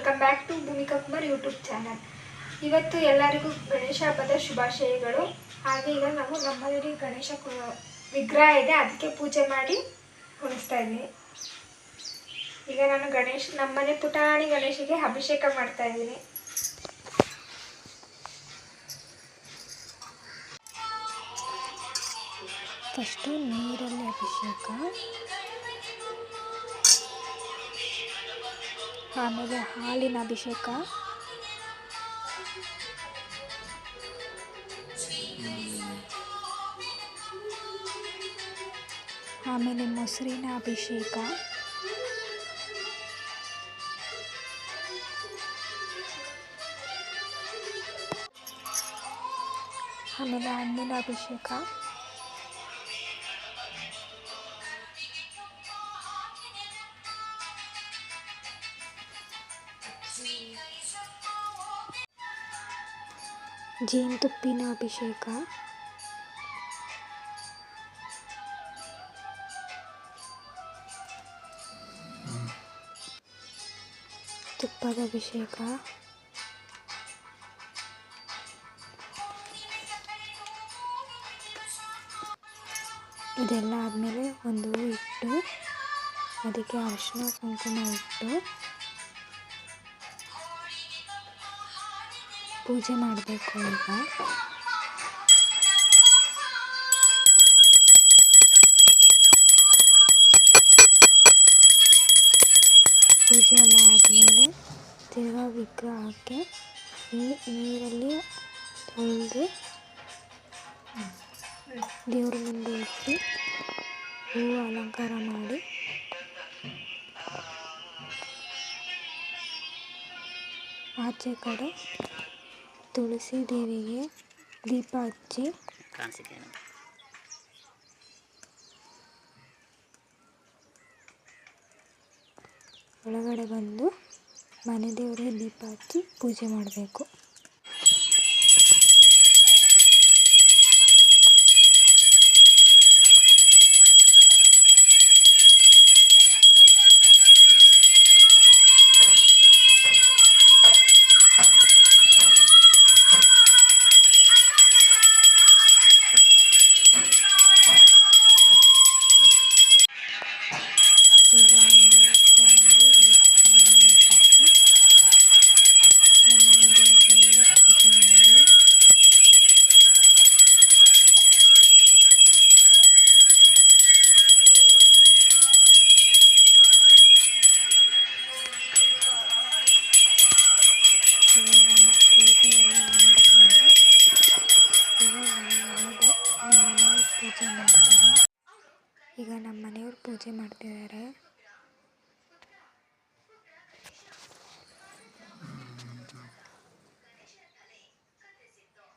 Welcome back to Bhoomika Kumar YouTube channel ಇವತ್ತು ಎಲ್ಲರಿಗೂ ಗಣೇಶ ಹಬ್ಬದ ಶುಭಾಶಯಗಳು. ಹಾಗೆ ಈಗ ನಾವು ನಮ್ಮಲ್ಲಿ ಗಣೇಶ ವಿಗ್ರಹ ಇದೆ, ಅದಕ್ಕೆ ಪೂಜೆ ಮಾಡಿ ಕುಣಿಸ್ತಾ ಇದ್ದೀನಿ. ಈಗ ನಾನು ಗಣೇಶ, ನಮ್ಮನೆ ಪುಟಾಣಿ ಗಣೇಶಿಗೆ ಅಭಿಷೇಕ ಮಾಡ್ತಾ ಇದ್ದೀನಿ. ಫಸ್ಟು ನೀರಲ್ಲಿ ಅಭಿಷೇಕ. ಆಮೇಲೆ ಹಾಲಿನ ಅಭಿಷೇಕ. ಆಮೇಲೆ ಮೊಸರಿನ ಅಭಿಷೇಕ. ಆಮೇಲೆ ಹಣ್ಣಿನ ಅಭಿಷೇಕ. ಜೇನುತುಪ್ಪಿನ ಅಭಿಷೇಕ. ತುಪ್ಪದ ಅಭಿಷೇಕ. ಇದೆಲ್ಲ ಆದಮೇಲೆ ಒಂದು ಇಟ್ಟು ಅದಕ್ಕೆ ಅರಿಶಿನ ಕುಂಕುಮ ಇಟ್ಟು ಪೂಜೆ ಮಾಡಬೇಕು ಈಗ ಪೂಜೆ ಎಲ್ಲ ಆದಮೇಲೆ ತಿರ್ಗಾ ವಿಗ್ರಹಕ್ಕೆ ನೀ- ನೀರಲ್ಲಿ ತೊಳೆದು ದೇವ್ರ ಮುಂದೆ ಇಟ್ಟು ಹೂವು ಅಲಂಕಾರ ಮಾಡಿ. ಆಚೆ ಕಡೆ ತುಳಸಿ ದೇವಿಗೆ ದೀಪ ಹಚ್ಚಿ. ಒಳಗಡೆ ಬಂದು ಮನೆ ದೇವರಿಗೆ ದೀಪ ಹಚ್ಚಿ ಪೂಜೆ ಮಾಡಬೇಕು. ಪೂಜೆ ಮಾಡ್ತಿದ್ದಾರೆ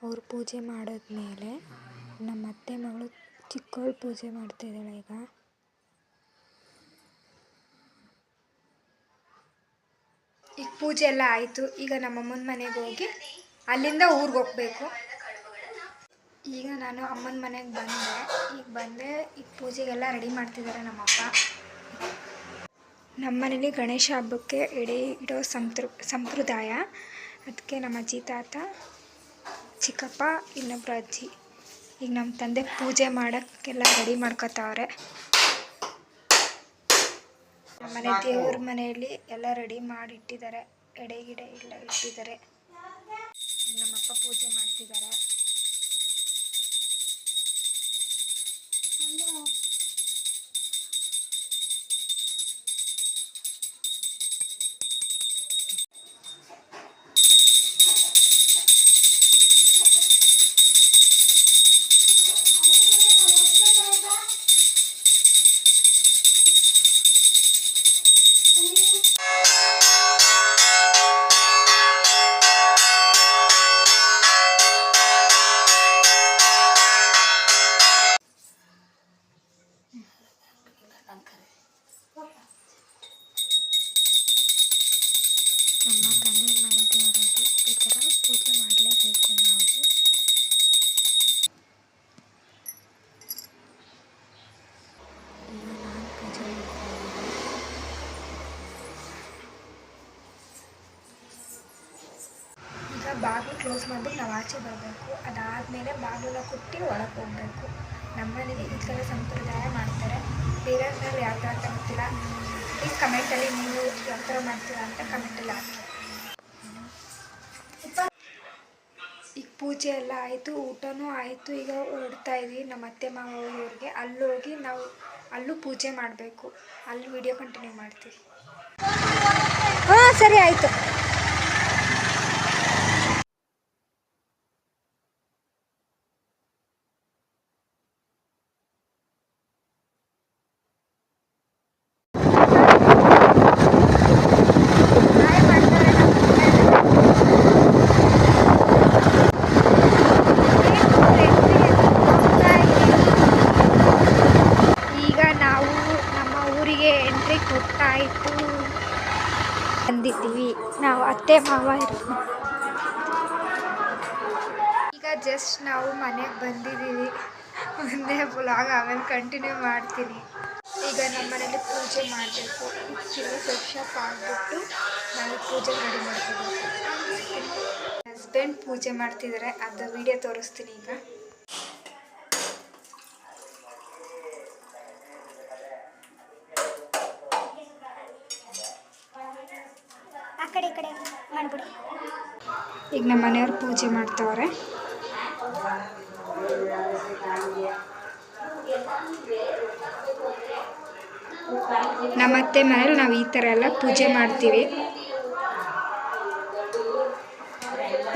ಅವ್ರು ಪೂಜೆ ಮಾಡಿದ್ಮೇಲೆ ನಮ್ಮ ಅತ್ತೆ ಮಗಳು ಚಿಕ್ಕವಳು ಪೂಜೆ ಮಾಡ್ತಿದ್ದಾಳೆ ಈಗ. ಈಗ ಪೂಜೆ ಎಲ್ಲ ಆಯಿತು. ಈಗ ನಮ್ಮಮ್ಮನ ಮನೆಗೆ ಹೋಗಿ ಅಲ್ಲಿಂದ ಊರಿಗೆ ಹೋಗ್ಬೇಕು. ಈಗ ನಾನು ಅಮ್ಮನ ಮನೆಗೆ ಬಂದೆ. ಈಗ ಬಂದೆ ಈಗ ಪೂಜೆಗೆಲ್ಲ ರೆಡಿ ಮಾಡ್ತಿದ್ದಾರೆ ನಮ್ಮಪ್ಪ. ನಮ್ಮ ಮನೇಲಿ ಗಣೇಶ ಹಬ್ಬಕ್ಕೆ ಎಡೆ ಇಡೋ ಸಂತೃ ಸಂಪ್ರದಾಯ. ಅದಕ್ಕೆ ನಮ್ಮ ಅಜ್ಜಿ ತಾತ ಚಿಕ್ಕಪ್ಪ ಇನ್ನೊಬ್ಬರ ಅಜ್ಜಿ. ಈಗ ನಮ್ಮ ತಂದೆ ಪೂಜೆ ಮಾಡೋಕ್ಕೆಲ್ಲ ರೆಡಿ ಮಾಡ್ಕೊತಾವ್ರೆ. ಮನೆ ದೇವ್ರ ಮನೆಯಲ್ಲಿ ಎಲ್ಲ ರೆಡಿ ಮಾಡಿ ಇಟ್ಟಿದ್ದಾರೆ ಎಡೆ ಗಿಡೆ ಎಲ್ಲ ಇಟ್ಟಿದ್ದಾರೆ ನಮ್ಮಪ್ಪ ಪೂಜೆ ಮಾಡ್ತಿದ್ದಾರೆ 우와. ಈಗ ಬಾಗಿಲು ಕ್ಲೋಸ್ ಮಾಡಿ ನಾವು ಆಚೆ ಬರಬೇಕು. ಅದಾದಮೇಲೆ ಬಾಗಿಲನ್ನ ಕುಟ್ಟಿ ಒಳಗೆ ಹೋಗಬೇಕು. ನಮ್ಮನೇಲಿ ಈ ಥರ ಸಂಪ್ರದಾಯ ಮಾಡ್ತಾರೆ. ಬೇರೆಯವ್ರಲ್ಲಿ ಯಾವ ಥರ ಗೊತ್ತಿಲ್ಲ. ಪ್ಲೀಸ್ ಕಮೆಂಟಲ್ಲಿ ನೀವು ಯಾವ ಥರ ಮಾಡ್ತೀರಾ ಅಂತ ಕಮೆಂಟಲ್ಲಿ ಹಾಕಿ. ಪೂಜೆ ಎಲ್ಲ ಆಯಿತು, ಊಟನೂ ಆಯಿತು. ಈಗ ಹೊರಡ್ತಾ ಇದ್ವಿ. ನಮ್ಮ ಅತ್ತೆ ಮಾವ ಊರಿಗೆ ಅಲ್ಲೋಗಿ ನಾವು ಅಲ್ಲೂ ಪೂಜೆ ಮಾಡಬೇಕು. ಅಲ್ಲಿ ವಿಡಿಯೋ ಕಂಟಿನ್ಯೂ ಮಾಡ್ತೀವಿ. ಹಾಂ, ಸರಿ, ಆಯಿತು ಈಗ ನಾವು ನಮ್ಮ ಊರಿಗೆ ಎಂಟ್ರಿ ಕೊಟ್ಟಾಯಿತು ಬಂದಿದ್ದೀವಿ. ನಾವು ಅತ್ತೆ, ಮಾವ ಇರೋದು. ಈಗ ಜಸ್ಟ್ ನಾವು ಮನೆಗೆ ಬಂದಿದ್ದೀವಿ. ಮುಂದೆ ಬ್ಲಾಗ್ ಆಮೇಲೆ ಕಂಟಿನ್ಯೂ ಮಾಡ್ತೀನಿ. ಈಗ ನಮ್ಮ ಮನೇಲಿ ಪೂಜೆ ಮಾಡಬೇಕು. ಚಿಲ್ಲಿ ಅಪ್ ಆಗಿಬಿಟ್ಟು ನಾವು ಪೂಜೆ ರೆಡಿ ಮಾಡ್ಕೋಬೇಕು. ಹಸ್ಬೆಂಡ್ ಪೂಜೆ ಮಾಡ್ತಿದ್ದಾರೆ ಅದು ವಿಡಿಯೋ ತೋರಿಸ್ತೀನಿ ಈಗ. ಕಡೆ ಈ ಕಡೆ ಮಾಡಿಬಿಡಿ. ಈಗ ನಮ್ಮ ಮನೆಯವ್ರು ಪೂಜೆ ಮಾಡ್ತಾವ್ರೆ. ನಮ್ಮತ್ತೆ ಮನೇಲಿ ನಾವು ಈ ಥರ ಎಲ್ಲ ಪೂಜೆ ಮಾಡ್ತೀವಿ.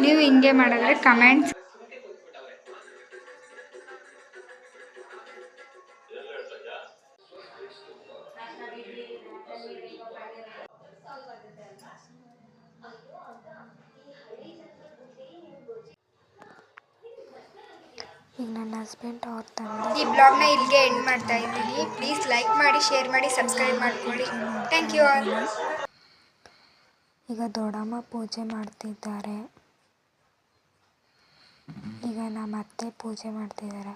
ನೀವು ಹಿಂಗೆ ಮಾಡಿದ್ರೆ ಕಮೆಂಟ್ಸ್ ಈಗ ನನ್ನ ಹಸ್ಬೆಂಡ್ ಅವ್ರ ತಂದೆ. ಈ ಬ್ಲಾಗ್ನ ಇಲ್ಲಿಗೆ ಎಂಡ್ ಮಾಡ್ತಾ ಇದ್ದೀನಿ. ಪ್ಲೀಸ್ ಲೈಕ್ ಮಾಡಿ ಶೇರ್ ಮಾಡಿ ಸಬ್ಸ್ಕ್ರೈಬ್ ಮಾಡ್ಕೊಳ್ಳಿ. ಥ್ಯಾಂಕ್ ಯು ಆಲ್ ಈಗ ದೊಡ್ಡಮ್ಮ ಪೂಜೆ ಮಾಡ್ತಿದ್ದಾರೆ. ಈಗ ನಮ್ಮ ಅತ್ತೆ ಪೂಜೆ ಮಾಡ್ತಿದ್ದಾರೆ.